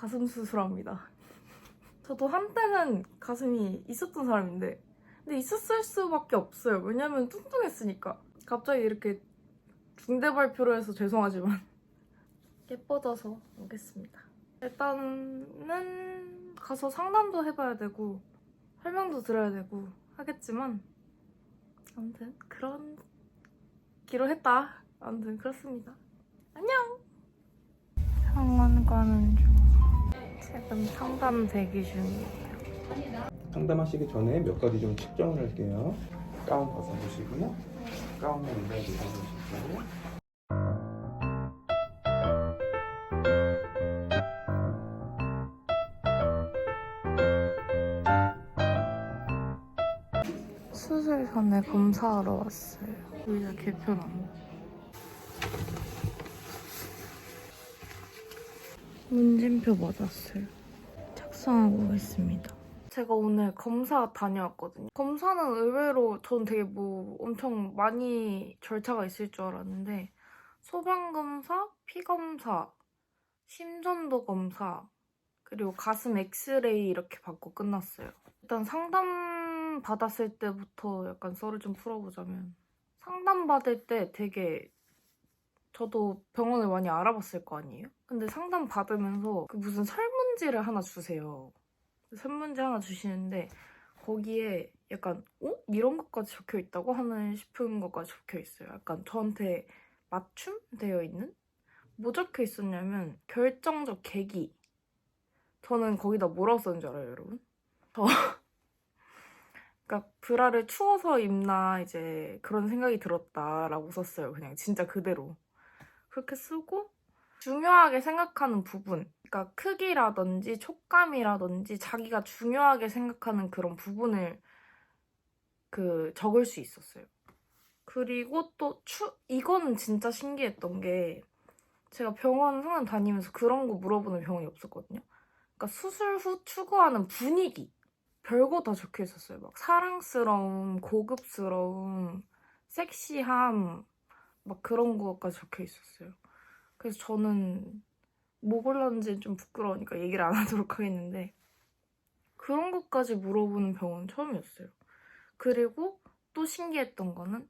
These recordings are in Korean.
가슴 수술합니다. 저도 한때는 가슴이 있었던 사람인데 근데 있었을 수밖에 없어요. 왜냐면 뚱뚱했으니까. 갑자기 이렇게 중대 발표를 해서 죄송하지만 예뻐져서 오겠습니다. 일단은 가서 상담도 해봐야 되고 설명도 들어야 되고 하겠지만 아무튼 그런 기로 했다. 아무튼 그렇습니다. 안녕. 가는 중. 지금 상담 대기 중이에요. 상담하시기 전에 몇 가지 좀 측정을 할게요. 가운 벗어보시고요. 가운을 의자에 내려보시고. 수술 전에 검사하러 왔어요. 의자 개편하 문진표 맞았어요. 착성하고 있습니다. 제가 오늘 검사 다녀왔거든요. 검사는 의외로 전 되게 뭐 엄청 많이 절차가 있을 줄 알았는데 소변 검사, 피 검사, 심전도 검사, 그리고 가슴 엑스레이 이렇게 받고 끝났어요. 일단 상담 받았을 때부터 약간 썰을 좀 풀어보자면 상담 받을 때 되게 저도 병원을 많이 알아봤을 거 아니에요? 근데 상담 받으면서 그 무슨 설문지를 하나 주세요. 설문지 하나 주시는데 거기에 약간 어? 이런 것까지 적혀 있다고 하는 싶은 것까지 적혀 있어요. 약간 저한테 맞춤되어 있는? 뭐 적혀 있었냐면 결정적 계기. 저는 거기다 뭐라고 썼는지 알아요, 여러분? 저 그러니까 브라를 추워서 입나 이제 그런 생각이 들었다라고 썼어요. 그냥 진짜 그대로. 그렇게 쓰고 중요하게 생각하는 부분, 그러니까 크기라든지 촉감이라든지 자기가 중요하게 생각하는 그런 부분을 그 적을 수 있었어요. 그리고 또 추, 이거는 진짜 신기했던 게 제가 병원 상담 다니면서 그런 거 물어보는 병원이 없었거든요. 그러니까 수술 후 추구하는 분위기 별거 다 적혀 있었어요. 막 사랑스러움, 고급스러움, 섹시함 막 그런 거까지 적혀 있었어요. 그래서 저는 뭐 골랐는지 좀 부끄러우니까 얘기를 안 하도록 하겠는데 그런 것까지 물어보는 병원 처음이었어요. 그리고 또 신기했던 거는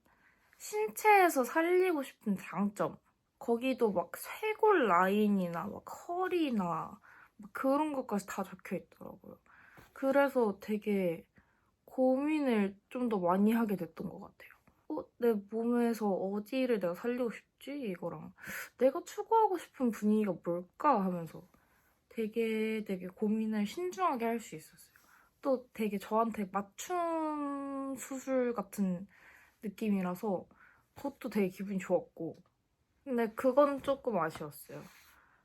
신체에서 살리고 싶은 장점 거기도 막 쇄골 라인이나 막 컬이나 막 그런 것까지 다 적혀 있더라고요. 그래서 되게 고민을 좀 더 많이 하게 됐던 것 같아요. 어, 내 몸에서 어디를 내가 살리고 싶지? 이거랑 내가 추구하고 싶은 분위기가 뭘까? 하면서 되게 되게 고민을 신중하게 할 수 있었어요. 또 되게 저한테 맞춤 수술 같은 느낌이라서 그것도 되게 기분이 좋았고 근데 그건 조금 아쉬웠어요.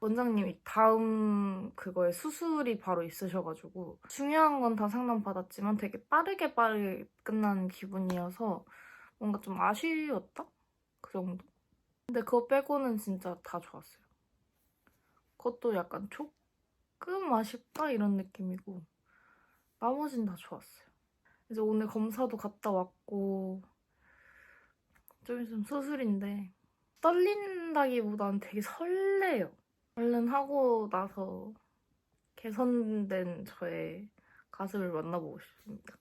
원장님이 다음 그거에 수술이 바로 있으셔가지고 중요한 건 다 상담 받았지만 되게 빠르게 빠르게 끝난 기분이어서 뭔가 좀 아쉬웠다? 그 정도? 근데 그거 빼고는 진짜 다 좋았어요. 그것도 약간 조금 아쉽다 이런 느낌이고 나머진 다 좋았어요. 그래서 오늘 검사도 갔다 왔고 좀 있으면 수술인데 떨린다기보다는 되게 설레요. 얼른 하고 나서 개선된 저의 가슴을 만나보고 싶습니다.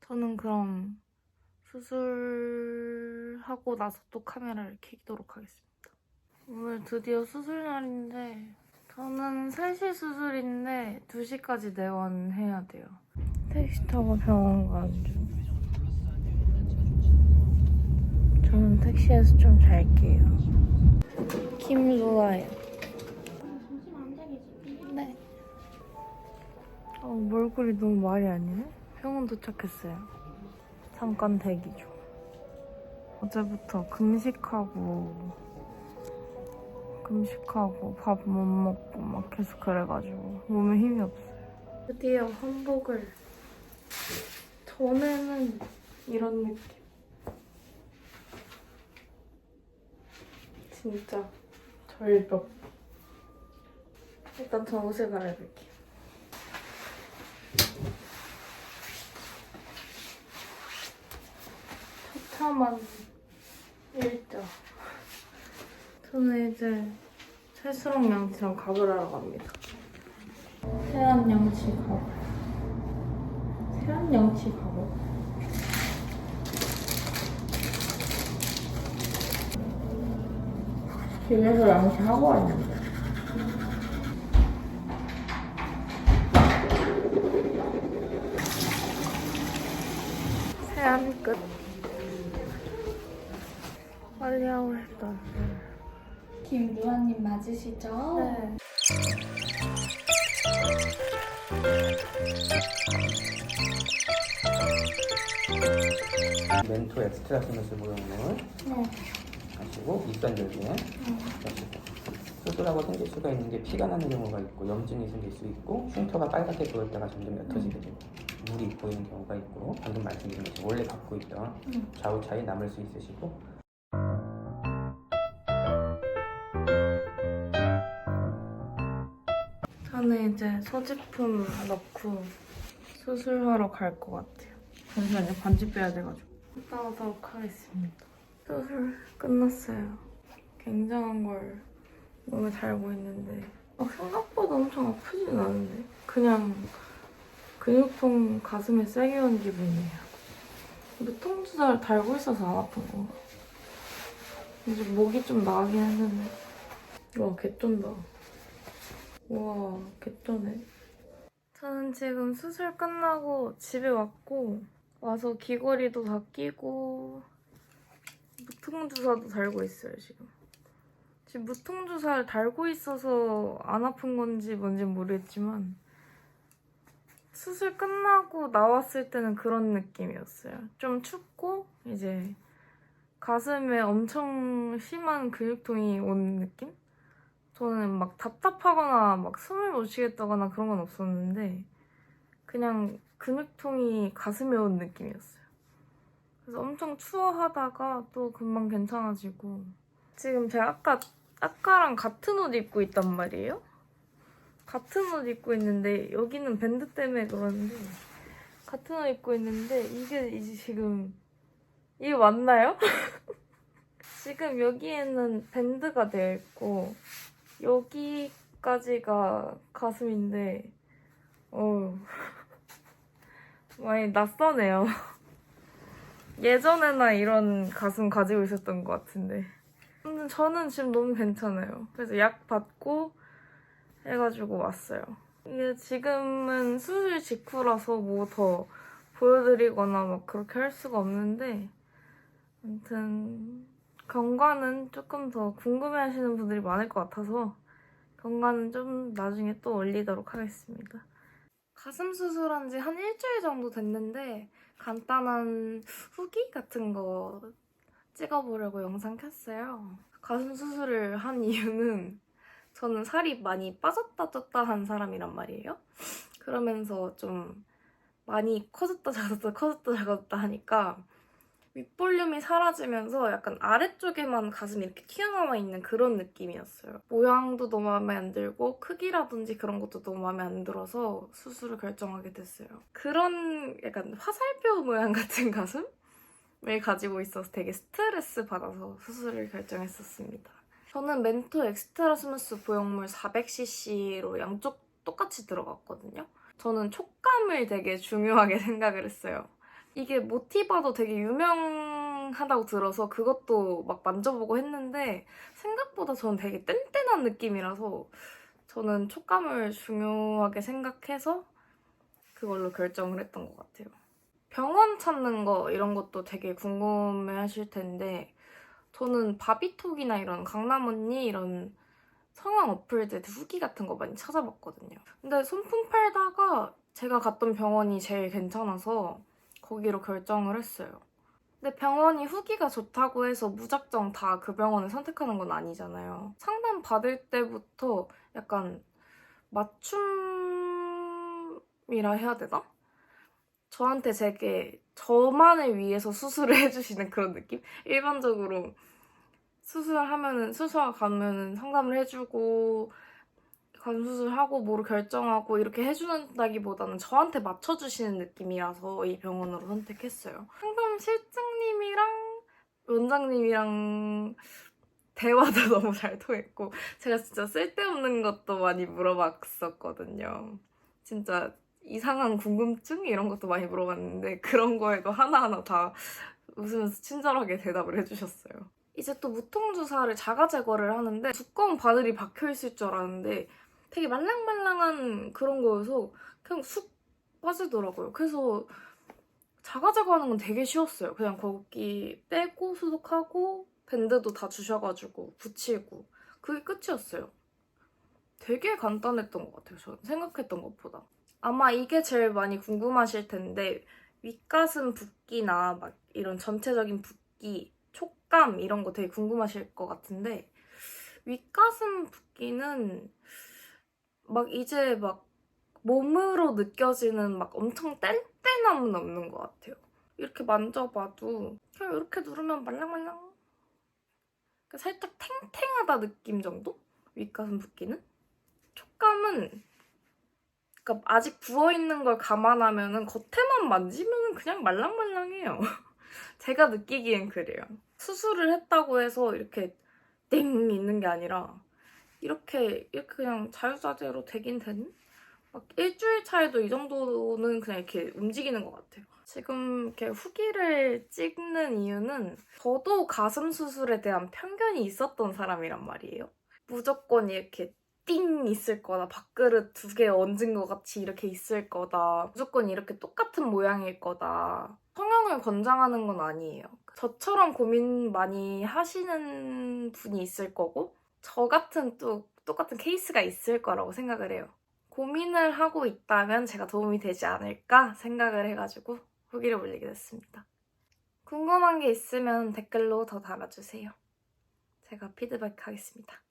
저는 그럼 수술하고 나서 또 카메라를 켜도록 하겠습니다. 오늘 드디어 수술 날인데 저는 3시 수술인데 2시까지 내원해야 돼요. 택시 타고 병원 가는 중. 저는 택시에서 좀 잘게요. 김루아예요. 네. 어, 얼굴이 너무 말이 아니네? 병원 도착했어요. 잠깐 대기 중. 어제부터 금식하고, 금식하고, 밥 못 먹고, 막 계속 그래가지고, 몸에 힘이 없어요. 드디어 한복을. 전에는 이런 느낌. 진짜 절벽. 일단 전 옷을 갈아입을게요. 처참한 일자. 저는 이제 찰수록 양치랑 가글 하러 갑니다. 세안 양치하고 세안 양치하고 집에서 양치하고 왔는데 세안 끝 빨리 하고 싶다 김루아님 맞으시죠? 네. 멘토 엑스트라 스무스 모형물 네. 하시고 윗선 여기에 하시고 수술하고 생길 수가 있는 게 피가 나는 경우가 있고 염증이 생길 수 있고 흉터가 빨갛게 보였다가 점점 옅어지게 되고 물이 보이는 경우가 있고 방금 말씀드린 것처럼 원래 갖고 있던 음. 좌우 차이 남을 수 있으시고 저는 이제 소지품 넣고 수술하러 갈 것 같아요. 잠시만요. 반지 빼야 돼가지고. 이따 오도록 하겠습니다. 수술 끝났어요. 굉장한 걸 몸에 달고 있는데 어, 생각보다 엄청 아프진 않은데 그냥 근육통 가슴에 세게 온 기분이에요. 무통주사를 달고 있어서 안 아픈 건가? 이제 목이 좀 나긴 했는데 와 개쩐다. 우와, 개쩌네. 저는 지금 수술 끝나고 집에 왔고, 와서 귀걸이도 다 끼고, 무통주사도 달고 있어요, 지금. 지금 무통주사를 달고 있어서 안 아픈 건지 뭔지 모르겠지만, 수술 끝나고 나왔을 때는 그런 느낌이었어요. 좀 춥고, 이제, 가슴에 엄청 심한 근육통이 온 느낌? 저는 막 답답하거나 막 숨을 못 쉬겠다거나 그런 건 없었는데 그냥 근육통이 가슴에 온 느낌이었어요. 그래서 엄청 추워하다가 또 금방 괜찮아지고 지금 제가 아까 아까랑 같은 옷 입고 있단 말이에요. 같은 옷 입고 있는데 여기는 밴드 때문에 그러는데 같은 옷 입고 있는데 이게 이제 지금 이게 맞나요? 지금 여기에는 밴드가 되어 있고 여기까지가 가슴인데, 어 많이 낯서네요. 예전에나 이런 가슴 가지고 있었던 것 같은데. 저는 지금 너무 괜찮아요. 그래서 약 받고 해가지고 왔어요. 이게 지금은 수술 직후라서 뭐 더 보여드리거나 막 그렇게 할 수가 없는데, 아무튼 경과는 조금 더 궁금해하시는 분들이 많을 것 같아서 경과는 좀 나중에 또 올리도록 하겠습니다. 가슴 수술한 지 한 일주일 정도 됐는데 간단한 후기 같은 거 찍어보려고 영상 켰어요. 가슴 수술을 한 이유는 저는 살이 많이 빠졌다 쪘다 한 사람이란 말이에요. 그러면서 좀 많이 커졌다 작았다 커졌다 작았다 하니까 윗볼륨이 사라지면서 약간 아래쪽에만 가슴이 이렇게 튀어나와 있는 그런 느낌이었어요. 모양도 너무 마음에 안 들고 크기라든지 그런 것도 너무 마음에 안 들어서 수술을 결정하게 됐어요. 그런 약간 화살표 모양 같은 가슴 을 가지고 있어서 되게 스트레스 받아서 수술을 결정했었습니다. 저는 멘토 엑스트라 스무스 보형물 400cc로 양쪽 똑같이 들어갔거든요. 저는 촉감을 되게 중요하게 생각을 했어요. 이게 모티바도 되게 유명하다고 들어서 그것도 막 만져보고 했는데 생각보다 저는 되게 뗀뗀한 느낌이라서 저는 촉감을 중요하게 생각해서 그걸로 결정을 했던 것 같아요. 병원 찾는 거 이런 것도 되게 궁금해 하실 텐데 저는 바비톡이나 이런 강남 언니 이런 성형 어플들 후기 같은 거 많이 찾아봤거든요. 근데 손품 팔다가 제가 갔던 병원이 제일 괜찮아서 거기로 결정을 했어요. 근데 병원이 후기가 좋다고 해서 무작정 다 그 병원을 선택하는 건 아니잖아요. 상담 받을 때부터 약간 맞춤이라 해야 되나? 저한테 되게 저만을 위해서 수술을 해주시는 그런 느낌? 일반적으로 수술을 하면은 수술하 가면은 상담을 해주고 가슴 수술하고 뭐로 결정하고 이렇게 해준다기보다는 저한테 맞춰주시는 느낌이라서 이 병원으로 선택했어요. 상담 실장님이랑 원장님이랑 대화도 너무 잘 통했고 제가 진짜 쓸데없는 것도 많이 물어봤었거든요. 진짜 이상한 궁금증 이런 것도 많이 물어봤는데 그런 거에도 하나하나 다 웃으면서 친절하게 대답을 해주셨어요. 이제 또 무통 주사를 자가 제거를 하는데 두꺼운 바늘이 박혀 있을 줄 알았는데 되게 말랑말랑한 그런 거여서 그냥 쑥 빠지더라고요. 그래서 자가 제거하는 건 되게 쉬웠어요. 그냥 거기 떼고 소독하고 밴드도 다 주셔가지고 붙이고 그게 끝이었어요. 되게 간단했던 것 같아요. 저는 생각했던 것보다. 아마 이게 제일 많이 궁금하실 텐데 윗가슴 붓기나 막 이런 전체적인 붓기, 촉감 이런 거 되게 궁금하실 것 같은데 윗가슴 붓기는 막 이제 막 몸으로 느껴지는 막 엄청 뗀뗀함은 없는 것 같아요. 이렇게 만져봐도 그냥 이렇게 누르면 말랑말랑 그러니까 살짝 탱탱하다 느낌 정도? 윗가슴 붓기는? 촉감은 그러니까 아직 부어있는 걸 감안하면은 겉에만 만지면은 그냥 말랑말랑해요. 제가 느끼기엔 그래요. 수술을 했다고 해서 이렇게 땡 있는 게 아니라 이렇게 이렇게 그냥 자유자재로 되긴 되는? 막 일주일 차에도 이 정도는 그냥 이렇게 움직이는 것 같아요. 지금 이렇게 후기를 찍는 이유는 저도 가슴 수술에 대한 편견이 있었던 사람이란 말이에요. 무조건 이렇게 띵 있을 거다. 밥그릇 두 개 얹은 것 같이 이렇게 있을 거다. 무조건 이렇게 똑같은 모양일 거다. 성형을 권장하는 건 아니에요. 저처럼 고민 많이 하시는 분이 있을 거고, 저 같은 또 똑같은 케이스가 있을 거라고 생각을 해요. 고민을 하고 있다면 제가 도움이 되지 않을까 생각을 해가지고 후기를 올리게 됐습니다. 궁금한 게 있으면 댓글로 더 달아주세요. 제가 피드백 하겠습니다.